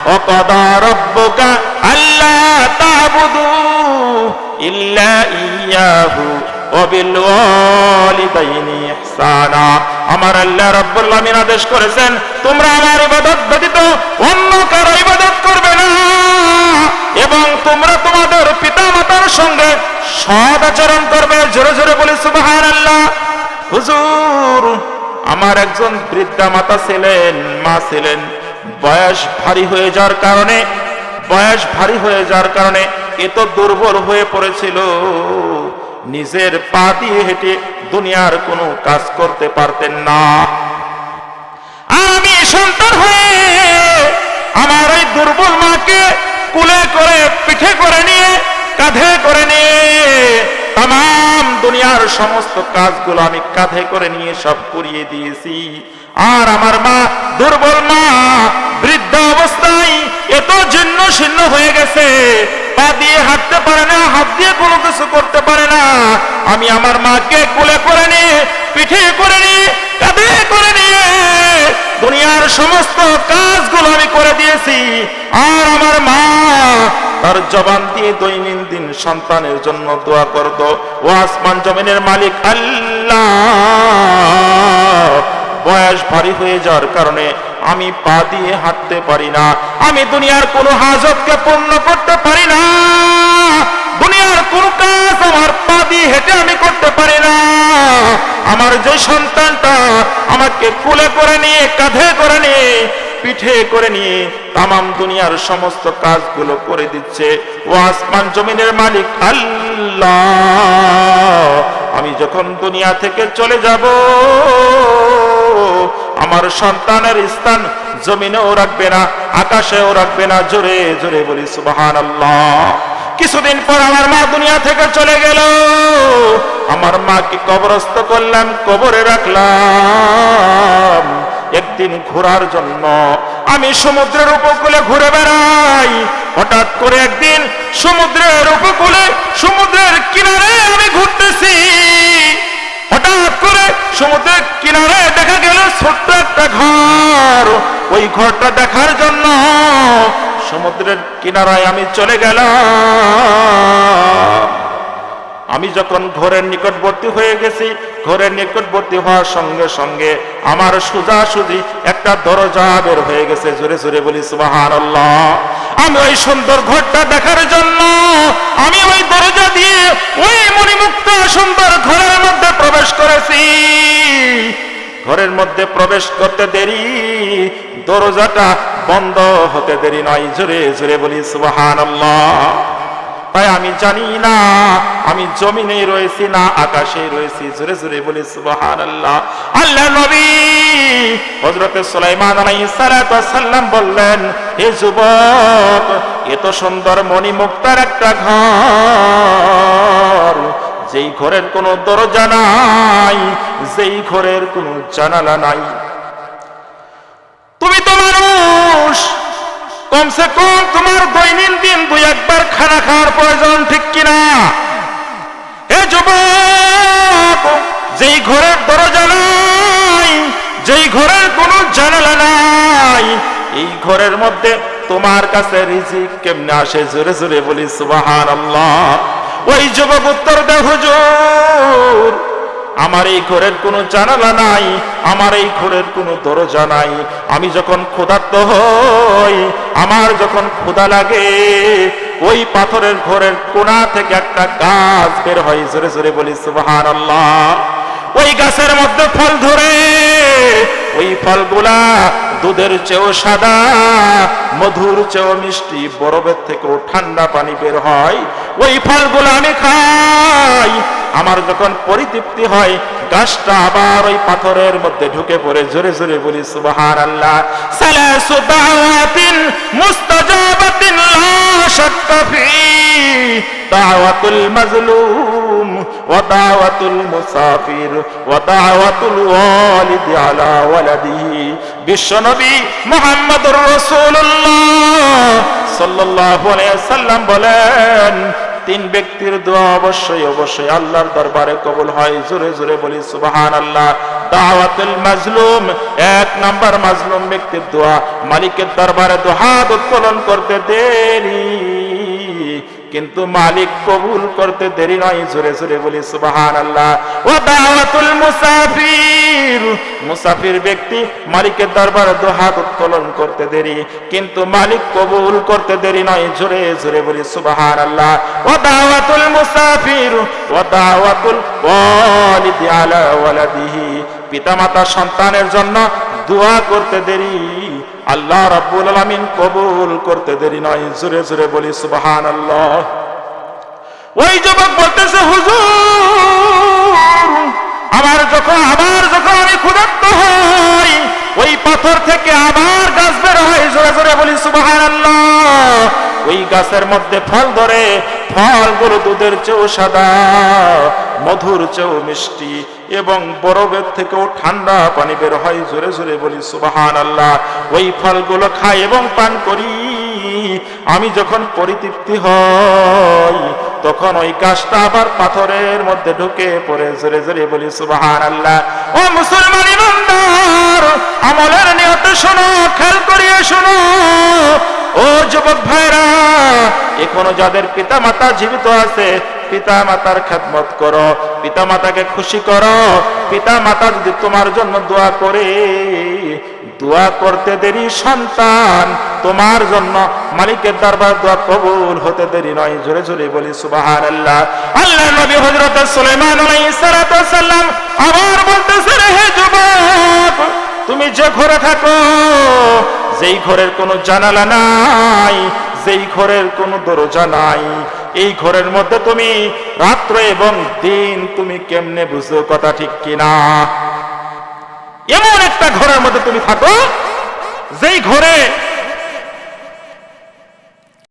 وقضى ربك ألا تعبدوا إلا إياه وبالوالدين إحسانا আমার আল্লাহ রাব্বুল আলামিন আদেশ করেছেন তোমরা আমার ইবাদত ব্যতীত অন্য কারো ইবাদত করবে না এবং তোমরা তোমাদের পিতামাতার সঙ্গে সদ আচরণ করবে জোরে জোরে বলি সুবহানাল্লাহ হুজুর আমার একজন বৃদ্ধা মাতা ছিলেন মা ছিলেন বয়স ভারী হয়ে যাওয়ার কারণে, বয়স ভারী হয়ে যাওয়ার কারণে এত দুর্বল হয়ে পড়েছিল। নিজের পা দিয়ে হেঁটে দুনিয়ার কোনো কাজ করতে পারতেন না। আমি সন্তান হয়ে আমার এই দুর্বল মাকে কুলে করে, পিঠে করে নিয়ে, কাঁধে করে নিয়ে তাম দুনিয়ার সমস্ত কাজগুলো আমি কাঁধে করে নিয়ে সব করিয়ে দিয়েছি। আর আমার মা দুর্বল মা, বৃদ্ধ অবস্থায় এত জীর্ণ শীর্ণ হয়ে গেছে। পা দিয়ে হাঁটতে পারে না, হাত দিয়ে কোনো কিছু করতে পারে না। আমি আমার মাকে কোলে করে নিয়ে, পিঠে করে নিয়ে, কাঁধে করে নিয়ে দুনিয়ার সমস্ত কাজগুলো আমি করে দিয়েছি। আর আমার মা তার জবান দিয়ে দৈনন্দিন সন্তানের জন্য দোয়া করতো। ও আসমান জমিনের মালিক আল্লাহ। বয়স ভারী হয়ে যাওয়ার কারণে আমি পা দিয়ে হাঁটতে পারি না। আমি দুনিয়ার কোনো হাজতকে পূর্ণ করতে পারি না। দুনিয়ার কোন কাজ আমার পা দিয়ে হেঁটে আমি করতে পারি না। আমার যে সন্তানটা আমাকে কুলে করে নিয়ে, কাঁধে করে নিয়ে, পিঠে করে নিয়ে তামাম দুনিয়ার সমস্ত কাজগুলো করে দিচ্ছে। ও আসমান জমিনের মালিক আল্লাহ। আমি যখন দুনিয়া থেকে চলে যাব আমার সন্তানের স্থান জমিনেও রাখবে না, আকাশেও রাখবে না। জোরে জোরে বলি সুবাহান কিছুদিন পর আমার মা দুনিয়া থেকে চলে গেল। আমার মাকে কবরস্থ করলাম, কবরে রাখলাম। একদিন ঘোরার জন্য আমি সমুদ্রের উপকূলে ঘুরে বেড়াই। হঠাৎ করে একদিন সমুদ্রের উপকূলে, সমুদ্রের কিনারে আমি ঘুরতেছি। হঠাৎ করে সমুদ্রের কিনারে ঘরটা দেখার জন্য সমুদ্রের কিনারায় আমি চলে গেলাম। আমি যখন ঘরের নিকটবর্তী হয়ে গেছি, ঘরের নিকটবর্তী হওয়ার সঙ্গে সঙ্গে আমার সোজাসুজি একটা দরজা বের হয়ে গেছে। জোরে জোরে বলি সুবাহান আমি ওই সুন্দর ঘরটা দেখার জন্য, আমি ওই দরজা দিয়ে ওই মণিমুক্ত ঘরের মধ্যে প্রবেশ করতে দেরি, দরজাটা বন্ধ হতে দেরি নয়। জোরে জোরে বলি সুবাহান তাই আমি জানি না, আমি জমিনে রয়েছি না আকাশে রয়েছি। জোরে জোরে বলি সুবহান আল্লাহ আল্লাহ নবী হযরতে সুলাইমান আলাইহিস সালাতু বললেন হে যুবক, এত সুন্দর মণিমুক্তার একটা ঘর যেই ঘরের কোনো দরজা নাই, যেই ঘরের কোনো জানালা নাই। তুমি তো মানুষ, কমসে কম তোমার দৈনন্দিন দুই একবার খানা খাওয়ার প্রয়োজন, ঠিক কিনা? এ যুবক, যেই ঘরের দরজা নাই, যেই ঘরের কোনো জানালা নাই, এই ঘরের মধ্যে তোমার কাছে রিজিক কেমনে আসে? জোরে জোরে বলি সুবাহান আল্লাহ ওই যুবক উত্তর দে, হুজুর। আমার এই ঘরের কোনো জানালা নাই, আমার এই ঘরের কোনো দরজা নাই। আমি যখন ক্ষুধার্ত হই, আমার যখন ক্ষুধা লাগে, ওই পাথরের ঘরের কোনা থেকে একটা গাছ বের হয়, জোরে জোরে বলি সুবহান আল্লাহ ওই গাছের মধ্যে ফল ধরে, ওই ফলগুলা দুধের চেয়েও সাদা, মধুর চেয়েও মিষ্টি, বরফের থেকেও ঠান্ডা পানি বের হয়। ওই ফলগুলো আমি খাই। আমার যখন পরিতৃপ্তি হয়, গাছটা আবার ওই পাথরের মধ্যে ঢুকে পড়ে জোরে জোরে বলি সুবহান আল্লাহ মুস্তাজাবাতিন লা দাওয়াতুল দাওয়াতুল ওয়ালিদি আলা ওয়ালাদিহি বিশ্বনবী মুহাম্মদুর রাসূলুল্লাহ সাল্লাল্লাহু সাল্লাম বলেন, তিন ব্যক্তির দোয়া অবশ্যই অবশ্যই আল্লাহর দরবারে কবুল হয়। জোরে জোরে বলি সুবাহান আল্লাহ দাওয়াতুল মাজলুম, এক নাম্বার মাজলুম ব্যক্তির দোয়া। মালিকের দরবারে দোহাত উত্তোলন করতে দেরি। কিন্তু মালিক কবুল করতে দেরি নয়, জোরে জোরে বলি সুবাহান আল্লাহ ও দাওয়াতুল মুসাফির। মুসাফির ব্যক্তি মালিকের দরবারে দোহাত উত্তোলন করতে দেরি, কিন্তু মালিক কবুল করতে দেরি নয়, জোরে জোরে বলি সুবাহান আল্লাহ ও দাওয়াতুল মুসাফির। ও দাওয়াতুল ওয়ালিদি আলা ওয়ালাদিহি। পিতামাতা সন্তানের জন্য দোয়া করতে দেরি আল্লাহ রাব্বুল আলামিন কবুল করতে দেরি নয়, জোরে জোরে বলি সুবহানাল্লাহ। ওই যুবক বলতেছে, হুজুর আবার যখন আবার যখন আমি ক্ষুধার্ত হই, ওই পাথর থেকে আবার গাছ বের হয়। জোরে জোরে বলি সুবহান আল্লাহ ওই গাছের মধ্যে ফল ধরে, ফলগুলো দুধের চেয়েও সাদা, মধুর চেয়েও মিষ্টি এবং বরফের থেকেও ঠান্ডা পানি বের হয় জোরে জোরে বলি সুবাহান আল্লাহ ওই ফলগুলো খাই এবং পান করি। আমি যখন পরিতৃপ্তি হই, তখন ওই গাছটা আবার পাথরের মধ্যে ঢুকে পড়ে, জোরে জোরে বলি সুবাহান আল্লাহ ও মুসলমান ইমানদার, আমলের নিয়তে শোনো, খেয়াল করিয়ে শোনো ও যুবক ভাইরা, এখনও যাদের পিতা মাতা জীবিত আছে পিতা মাতার খেদমত করো পিতা মাতাকে খুশি করো। পিতা মাতা যদি তোমার জন্য দোয়া করে, দোয়া করতে দেরি সন্তান, তোমার জন্য মালিকের দরবার দোয়া কবুল হতে দেরি নয়। জোরে জোরে বলি সুবাহান আল্লাহ আল্লাহ নবী আলাইহিস সালাতু সাল্লাম আবার বলতেছে হে যুবক, তুমি যে ঘরে থাকো যেই ঘরের কোনো জানালা নাই, যেই ঘরের কোনো দরজা নাই, এই ঘরের মধ্যে তুমি রাত্র এবং দিন তুমি কেমনে বুঝো কথা ঠিক কিনা? এমন একটা ঘরের মধ্যে তুমি থাকো, যেই ঘরে